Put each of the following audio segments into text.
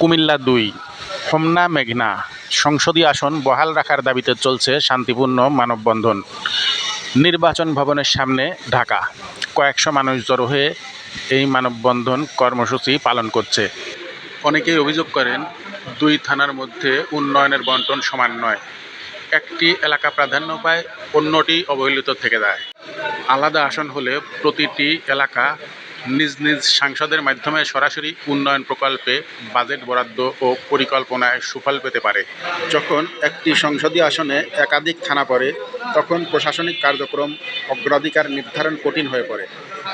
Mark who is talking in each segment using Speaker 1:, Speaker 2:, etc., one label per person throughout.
Speaker 1: কুমিল্লা দুই হোমনা মেঘনা। সংসদীয় আসন বহাল রাখার দাবিতে চলছে শান্তিপূর্ণ মানববন্ধন। নির্বাচন ভবনের সামনে ঢাকা। কয়েকশো মানুষ জড়ো হয়ে এই মানববন্ধন কর্মসূচি পালন করছে। অনেকেই অভিযোগ করেন, দুই থানার মধ্যে উন্নয়নের বন্টন সমান নয়। একটি এলাকা প্রাধান্য পায়, অন্যটি অবহেলিত থেকে যায়। আলাদা আসন হলে প্রতিটি এলাকা নিজ নিজ সাংসদের মাধ্যমে সরাসরি উন্নয়ন প্রকল্পে বাজেট বরাদ্দ ও পরিকল্পনায় সুফল পেতে পারে। যখন একটি সংসদীয় আসনে একাধিক থানা পড়ে, তখন প্রশাসনিক কার্যক্রম অগ্রাধিকার নির্ধারণ কঠিন হয়ে পড়ে।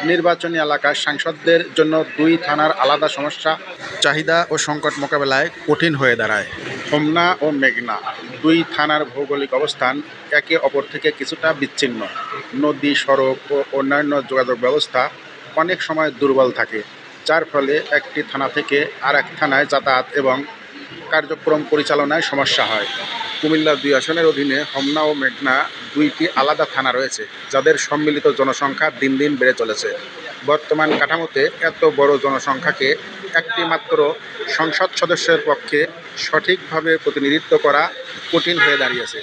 Speaker 1: নির্বাচনী এলাকার সাংসদদের জন্য দুই থানার আলাদা সমস্যা, চাহিদা ও সংকট মোকাবেলায় কঠিন হয়ে দাঁড়ায়। হোমনা ও মেঘনা দুই থানার ভৌগোলিক অবস্থান একে অপর থেকে কিছুটা বিচ্ছিন্ন। নদী, সড়ক ও অন্যান্য যোগাযোগ ব্যবস্থা অনেক সময় দুর্বল থাকে, যার ফলে একটি থানা থেকে আর এক থানায় যাতায়াত এবং কার্যক্রম পরিচালনায় সমস্যা হয়। কুমিল্লা দুই আসনের অধীনে হমনা ও মেঘনা দুইটি আলাদা থানা রয়েছে, যাদের সম্মিলিত জনসংখ্যা দিন দিন বেড়ে চলেছে। বর্তমান কাঠামোতে এত বড় জনসংখ্যাকে একটি মাত্র সংসদ সদস্যের পক্ষে সঠিকভাবে প্রতিনিধিত্ব করা কঠিন হয়ে দাঁড়িয়েছে।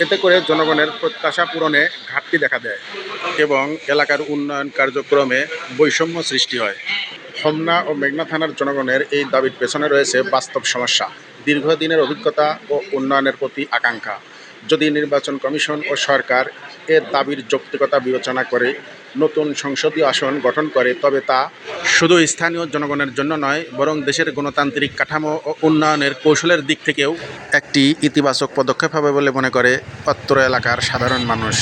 Speaker 1: এতে করে জনগণের প্রত্যাশা পূরণে ঘাটতি দেখা দেয় এবং এলাকার উন্নয়ন কার্যক্রমে বৈষম্য সৃষ্টি হয়। হোমনা ও মেঘনা থানার জনগণের এই দাবির পেছনে রয়েছে বাস্তব সমস্যা, দীর্ঘদিনের অভিজ্ঞতা ও উন্নয়নের প্রতি আকাঙ্ক্ষা। যদি নির্বাচন কমিশন ও সরকার এর দাবির যৌক্তিকতা বিবেচনা করে নতুন সংসদীয় আসন গঠন করে, তবে তা শুধু স্থানীয় জনগণের জন্য নয়, বরং দেশের গণতান্ত্রিক কাঠামো ও উন্নয়নের কৌশলের দিক থেকেও একটি ইতিবাচক পদক্ষেপ হবে বলে মনে করে অত্র এলাকার সাধারণ মানুষ।